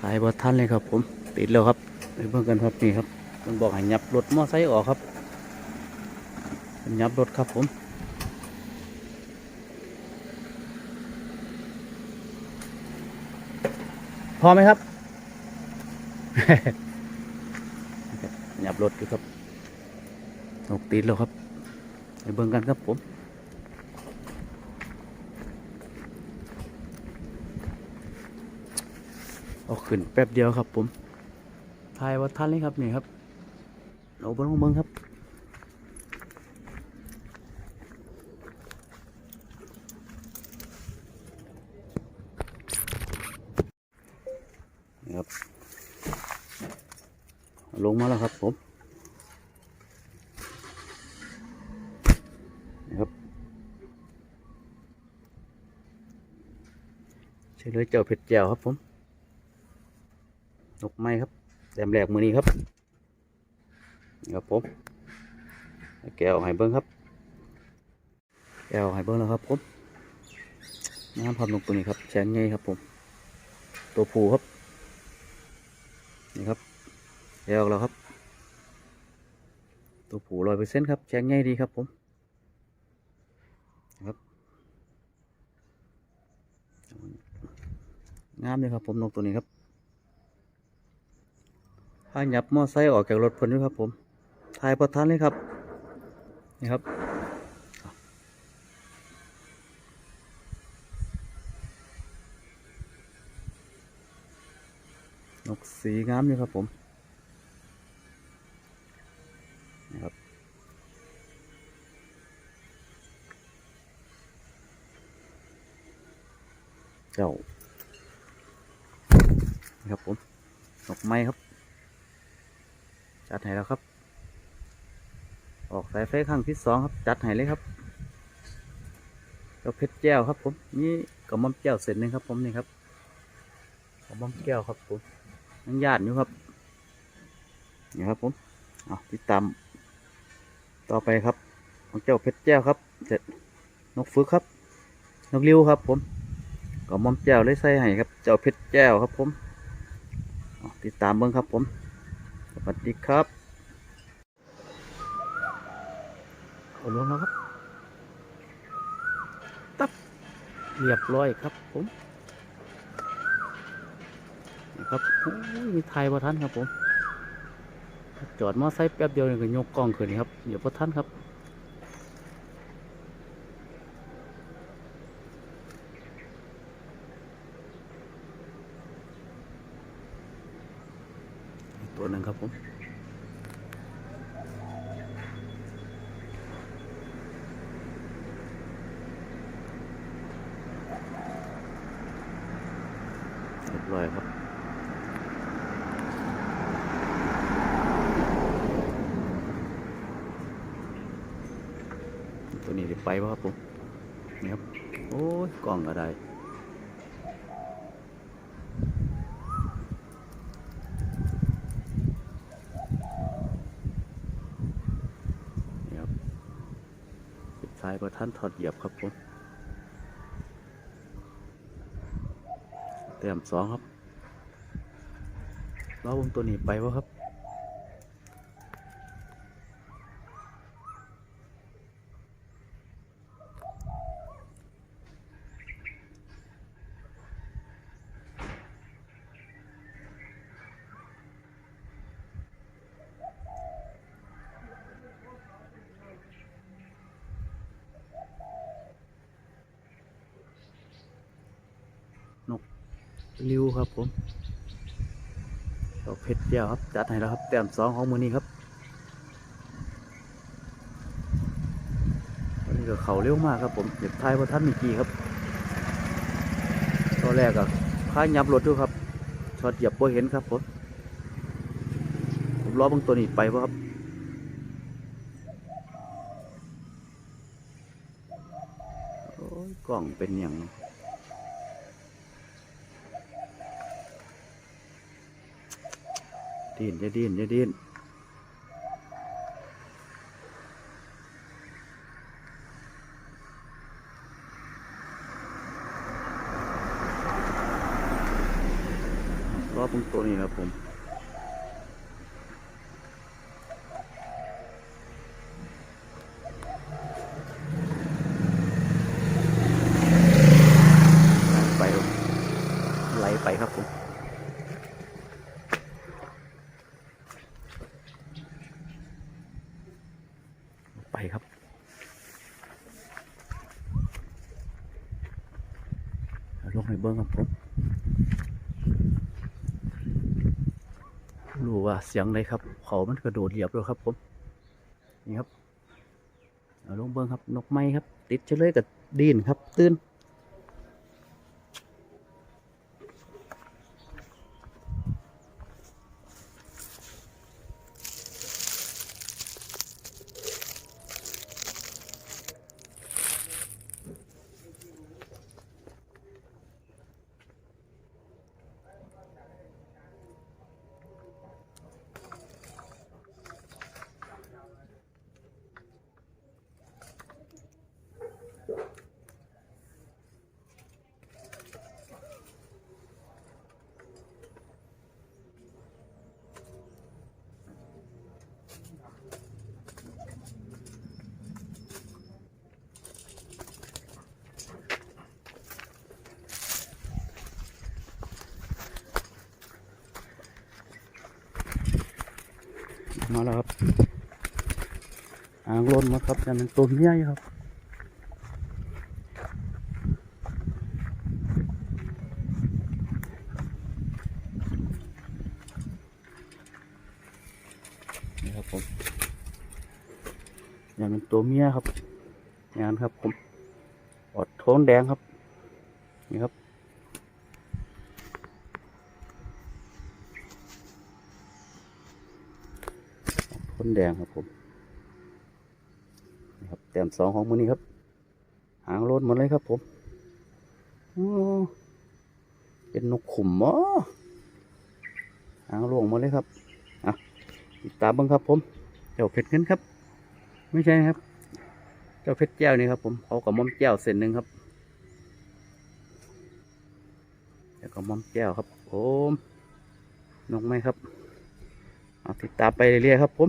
ถ่ายบ่ทันเลยครับ ผมติดแล้วครับไปเบิ่งกันครับนี่ครับมันบอกให้ยับรถมอไซค์ออกครับเป็นยับรถครับผมพอไหมครับยับรถดูครับนกติดแล้วครับ ไปเบิ่งกันครับผม เอาขึ้นแป๊บเดียวครับ ผมถ่ายวัดท่านเลยครับนี่ครับเราเบิ้งเบิ้งครับนี่ครับ ลงมาแล้วครับผมนี่ครับใช่เลยเจ้าเผ็ดแจ่วครับผม นกไม้ครับแต้มแรกมือนี้ครับนี่ครับผมแก้วให้เบิ้งครับ แก้วให้เบิ้งแล้วครับผมน้ำพับนกตัวนี้ครับแฉงไงครับผม ตัวผูครับ นี่ครับแก้วแล้วครับ ตัวผูร้อยเปอร์เซ็นต์ครับแฉงไงดีครับผมครับงามเลยครับผมนกตัวนี้ครับ พายับมอไซค์ออกจากรถเพิ่นอยู่ครับ ผมถ่ายประทานเลยครับ นี่ครับนกสีงามอยู่ครับผมนี่ครับเจ้านี่ครับผมนกไม้ครับ จัดให้แล้วครับ ออกสายไฟครั้งที่สองครับ จัดให้เลยครับก็เพชรแก้วครับ ผมนี่กระม่อมแก้วเสร็จหนึงครับ ผมนี่ครับกระม่อมแก้วครับผมยังญาติอยู่ครับนี่ครับผมเอาติดตามต่อไปครับของเจ้าเพชรแก้วครับเสร็จนกฝึกครับ นกริ้วครับ ผมกระม่อมแก้วเลยใส่ให้ครับ เจ้าเพชรแก้วครับ ผมติดตามเบิ้งครับผม วัสดีครับเอาลงแล้วครับ ตับเรียบร้อยครับผมนะครับมีไทยประทันครับผม จอดมอไซค์แป๊บเดียวเลยก็ยกกล้องขึ้นครับเดี๋ยวประทันครับ ตัวหนึ่งครับ ผมเรียบร้อยครับตัวนี้ได้ไปวะครับผมนี่ครับ โอ้ยกล้องอะไรนี่ครับ ปิดท้ายประท่านถอดเหยียบครับผมเต็มสองครับล้อวงตัวนี้ไปวะครับ ริ้วครับผมดอกเพชรแก้วครับ จัดให้แล้วครับ แต้มสองของมือนี้ครับวันนี้ก็เขาเร็วมากครับผมเด็กทายว่าท่านมีกี่ครับตอนแรกอะค้ายับรถด้วยครับช็อตเหยียบบ่เห็นครับผมผมล้อบางตัวนี้ไปวะครับโอ้ยกล่องเป็นอย่าง ดิ้นจะดิ้นจะดิ้นรอบเบิ่งตัวนี้ครับผมไปไหลไปครับผม ไปครับ เอาลงในเบิ้ง ครับผมรู้ว่าเสียงอะไรครับ เขามันกระโดดเหยียบเลยครับผมนี่ครับเอาลงเบิ้งครับนกไม้ครับ ติดเฉลยกับดินครับ ตื่น มาแล้วครับอ่างล้นมาครับนั่นเป็นตัวเมียครับนี่ครับผมอย่างเป็นตัวเมียครับงานครับผมอดโทนแดงครับนี่ครับ นแดงครับผมนี่ครับแต้มสองของมือนี้ครับ หางโลดหมดเลยครับผมอ๋อเป็นนกขุมอ๋อหางโลงหมดเลยครับอะติดตามบ้างครับผมเจ้าเพชรเงินครับ ไม่ใช่ครับ เจ้าเพชรแก้วนี่ครับผมเขากับมอมแก้วเส้นหนึ่งครับแล้วก็มอมแก้วครับผมนกไหมครับเอาติดตามไปเรื่อยๆครับผม